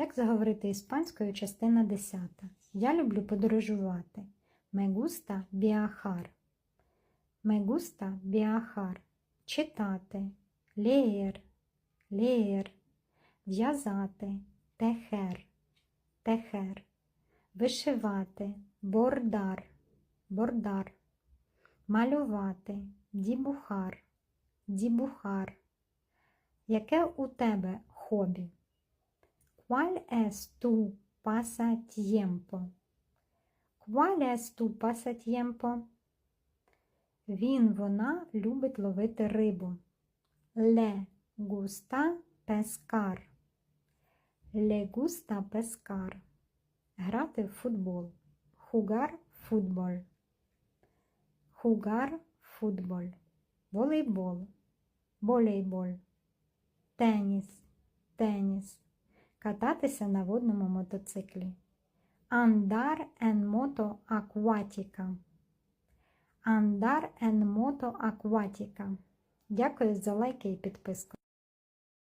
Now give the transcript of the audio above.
Як заговорити іспанською частина 10. Я люблю подорожувати. Me gusta viajar. Me gusta viajar. Читати. Leer. Leer. В'язати. Tejer. Tejer. Вишивати. Бордар. Бордар. Малювати. Дібухар. Дібухар. Яке у тебе хобі? ¿Cuál es tu pasatiempo? ¿Cuál es tu pasatiempo? Він, вона любить ловити рибу. Le gusta pescar. Le gusta pescar. Грати в футбол. Jugar fútbol. Jugar fútbol. Волейбол. Волейбол. Теніс. Теніс. Кататися на водному мотоциклі. Андар ен мото акватіка. Андар en moto акватіка. Дякую за лайки і підписку.